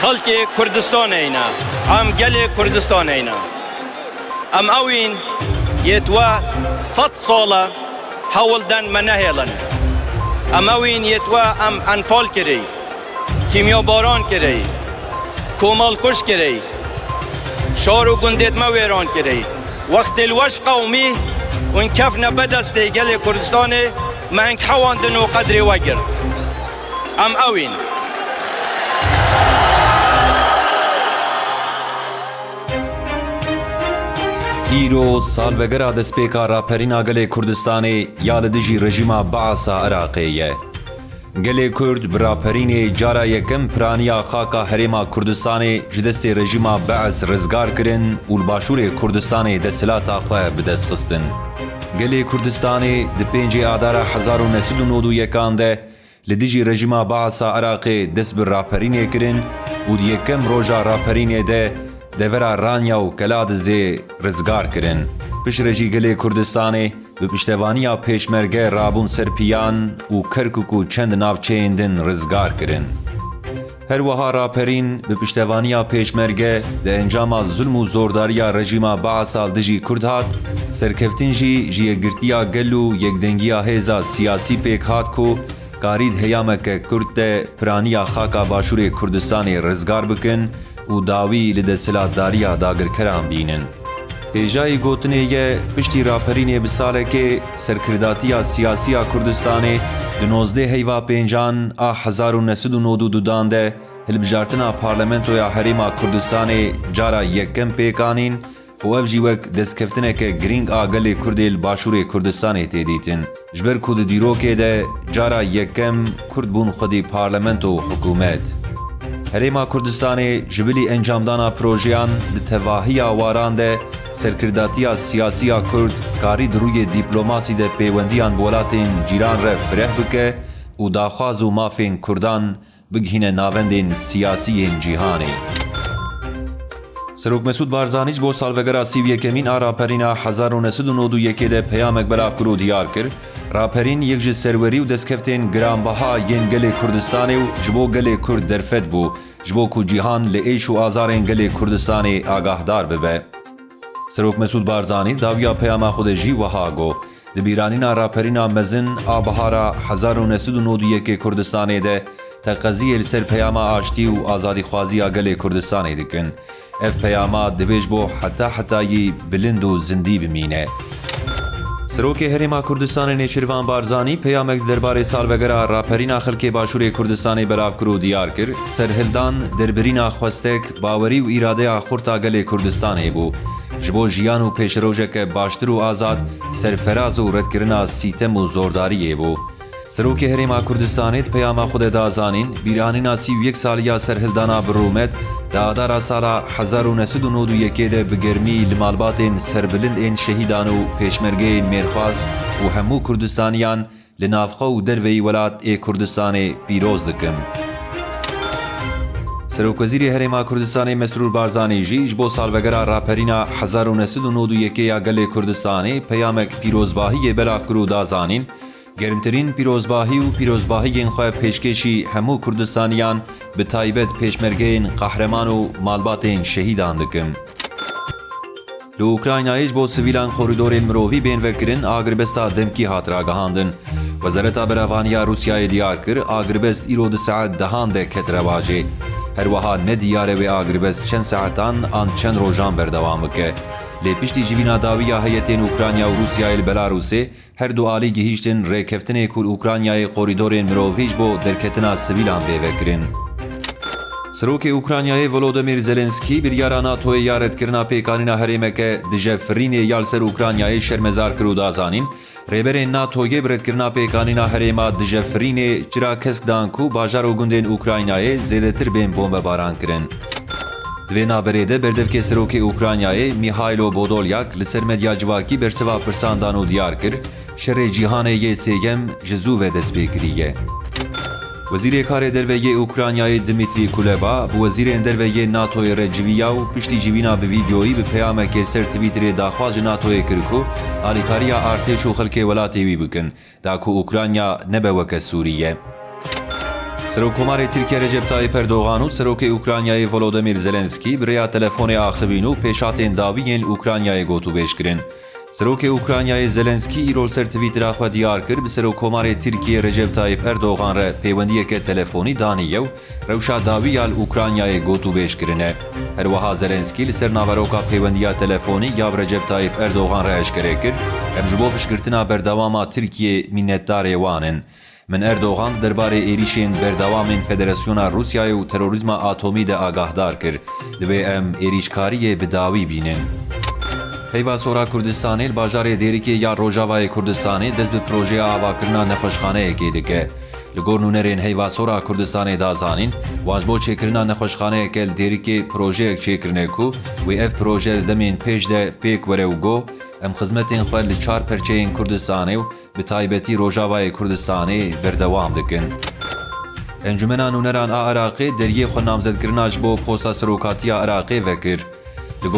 خەڵکی کوردستانینا ئەم گەلێ کوردستانینا ئەم ئەوین یێتوە سەد ساڵە هەوڵدەن مە نەهێڵن ئەم ئەوین یێتوە ئەم ئەنفال کردی کیمیا باران کردی کۆمەڵ کوش کردی شار و گوندێت مە وێران کردی وەختی الوەش قەومی ون کەفنە بەدەستی گەلێ کوردستانê مەنگ حەواندن و قەدرێ وەگرت ئەم ئەوین Îro salvegera destpêka raperîna gelê Kurdistanê ya li dijî rejîma Baasa Iraqê ye. Gelê Kurd bi raperînê cara yekem piraniya xaka herêma Kurdistanê ji destê rejîma Bees rizgar kirin û li başûrê Kurdistanê desthilata xwe bi dest xistin. Gelê Kurdistanê di pêncê adara hezar û nesud û nod û yekan de li dijî rejîma Baasa Iraqê dest bi raperînê kirin û di yekem roja raperînê de دورا رانیا و کلاد زی رزگار کرن پش رجی گلی کردستانی و پشتوانی ها پیشمرگه رابون سرپیان و کرککو چند نافچه اندن رزگار کرن هر وها راپرین به پشتوانی ها پیشمرگه ده انجام ظلم و زورداری رژیم با سال دجی کرد هاد سرکفتین گلو یک دنگی هیزا سیاسی پیک هاد کو کارید هیامه که کرد پرانیا پرانی خاکا باشوری کردستانی رزگار بکن û dawî li desthilatdariya dagirkeran bînin. Hêjayî gotinê ye piştî raperînê bi salekê serkirdatiya siyasiya Kurdistanê di nozdê heyva pêncan a hezar û nesud û nod û dudan de hilbijartina parlamentoya herêma Kurdistanê cara yekem pêkanîn û ev jî wek destkeftineke girîng a gelê Kurdê li başûrê Kurdistanê tê dîtin. Ji ber ku di dîrokê de cara yekem Kurd bûn xwedî parlamento û. Herêma Kurdistanê ji bilî encamdana projeyan di tevahiya waran de serkirdatiya siyasiya Kurd karî di rûyê dîplomasî de pêwendiyan welatên cîran re fireh bike û daxwaz û mafên Kurdan bigihîne navendên siyasiyên cîhanê. Û diyar kir, raperîn yek ji serwerî û destkeftên giranbaha yên gelê Kurdistanê û ji bo gelê Kurd derfet bû, ji bo ku cîhan li êş û azarên gelê Kurdistanê agahdar bibe. Serok Mesud Barzanî dawiya peyama xwe de jî wiha got. Di bîranîna raperîna mezin a bihara hezar û nesud û nod û yekê Kurdistanê de teqeziyê li ser peyama aştî û azadîxwaziya gelê Kurdistanê dikin. Ev peyama dibêj bo heta hetayî bilind û zindî bimîne. Serokê Herêma Kurdistanê Nêçirvan Barzanî peyamek derbarê salvegera raperîna xelkê başûrê Kurdistanê belav kir û diyar kir, serhildan derbirîna xwestek, bawerî û îradeya xurta gelê Kurdistanê bû. Ji bo jiyan û pêşrojeke baştir û azad, serferaz û redkirina sîtem û zordariyê bû. Serokê Herêma Kurdistanê di peyama xwe de da zanîn, bîranîna sîv yek saliya serhildana bi Rûmet, di adara sala hezar û nesud û nod û yekê de bi germî li malbatên serbilind ên şehîdan û pêşmergeyên mêrxwaz û hemû Kurdistaniyan li navxwe û derveyî welat ê Kurdistanê pîroz dikim. Serokwezîrê Herêma Kurdistanê Mesrûr Barzanî jî ji bo salvegera raperîna hezar û nesud û nod û yekêya gelê Kurdistanê peyamek pîrozbahiyê belav kir û da zanîn, Germtirîn pîrozbahî û pîrozbahiyên xwe pêşkêşî hemû Kurdistaniyan bi taybet pêşmergeyên qehreman û malbatên şehîdan dikim. Li Ukraynayê ji bo sivîlan koridorên mirovî bên vekirin agrbesta demkî hat ragihandin. Wezareta Beravaniya Rûsyayê diyar kir agribest îro di saet dehan de ket rewacê. Her wiha nediyare wê agribest çend saetan an çend rojan berdewam bike. Piştî jivîna dawiya heyetên Ukrayna û Rûsyayê li Belarusê her du alî gihîştin rêkeftinê ku Ukraynayê koridorên mirovî ji bo derketina sivîlan pêvekirin. Serokê Ukraynayê Volodymyr Zelenskî biryara NATOyê ya redkirina pêkanîna herêmeke di jevfirînê ya li ser Ukraynayê şermezar kir û da zanîn, rêberên NATOyê bi redkirina pêkanîna herêma di jevfirînê çira kesk dan ku bajar û gundên Ukraynayê zêdetir bên bombebaran kirin. Di vê naberê de berdevkê serokê Ukraynayê Mihailo Podolyak li ser medya civakî bersiva pirsandan û diyar kir, şerê cîhanê ve dest pê kiriye. Wezîrê Karê Derveyê Ukraynayê Kuleba bi wezîrên derveyê NATOyê re civiya û piştî civîna bi vîdyoyî bi peyamekê ser Twitterê daxwaz ji NATOyê kir ku alîkariya artêş û xelkê welatê da ku Ukrayna nebe weke. Срокомари Тиркия Реҷеб Таиб Ердоғану сироки Украинаи Володимир Зеленскӣ бирия телефони ахивину пешатên давiyên Ukraynayê gotu bêşkirin. Serokê Ukraynayê Zelenskî îrol ser Twîtera xwe diyar kir bi serokkomarê e Recep Tayyip Erdoğan re pêwendiyeke telefonî daniye û rewşa dawiyal Ukraynayê gotu bêşkirine. Her wiha Zelenskî li ser naveroka pêwendiya telefonî yav Recep Tayyip Erdoğan re eşkerê kir, em ji bo pişgirtina berdewama Tirkiye minnetdarê. Min Erdogan derbarê êrişên berdewamên Federasyona Rusyayê û terorîzma atomî de agahdar kir. Divê em êrîşkariyê bi dawî bînin. Heyva Sora Kurdistanê li bajarê Dêrikê ya Rojavayê Kurdistanê dest bi projeya avakirina nexweşxaneyekê dike. Li gor nûnerên Heyva Sora Kurdistanê da zanîn, wan ji bo çêkirina nexweşxaneyeke li Dêrikê projeyek çêkirine ku wê ev proje li demên pêş de pêk were û got, em xizmetên xwe li çar perçeyên Kurdistanê û bi taybetî Rojavayê Kurdistanê berdewam dikin. Encümena Nûneran a Iraqê deriyê xwe namzedkirina ji bo posta serokatiya Iraqê vekir. Ji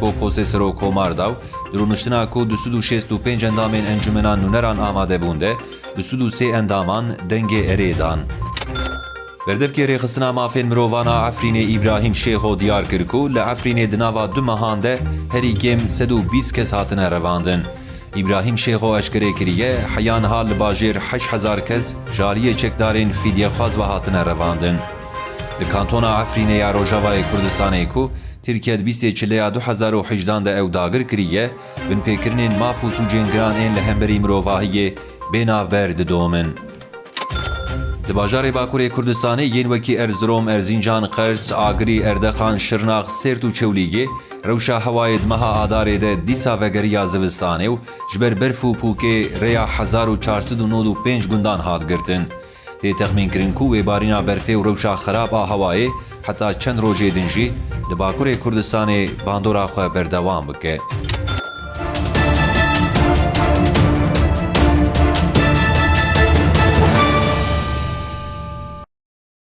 bo postê serokkomar daw, dirûniştina ku du sud û şêst û pênc endamên Encümena Nûneran amade bûn de, du sud û sê endaman dengê erê dan. Berdevkê rêxistina mafên mirovana Efrînê İbrahim Şêxo diyar kir ku li Efrînê di nava du mehan de herî kêm sed û bîst kes hatine revandin. İbrahim Şêxo eşkerê kiriye heyan ha li bajêr heş hezar kes jariyê çekdarên fidyexwaz ve hatine revandin. Li kantona Efrînê ya Rojavayê Kurdistanê ku Tirkiye bîstê çileya 2018 de ew dagir kiriye, bin pêkirinên maf û sûcên giran ên li hemberî mirovahiyê bênavber didomin. Di bajarê Bakurê Kurdistanê Erzurum, Erzincan, Qers, Agirî, Erdexan, Şirnax, Sêrt û Çewlîgê rewşa hewayê di meha adarê de dîsa vegeriya zivistanê û ji ber berf û pûkê rêya hezar û çarsid û nod û pênc gundan hat girtin. Tê texmînkirin ku wê barîna berfê û rewşa xerab a hewayê heta çend rojê din jî di Bakurê Kurdistanê bandora xwe berdewam bike.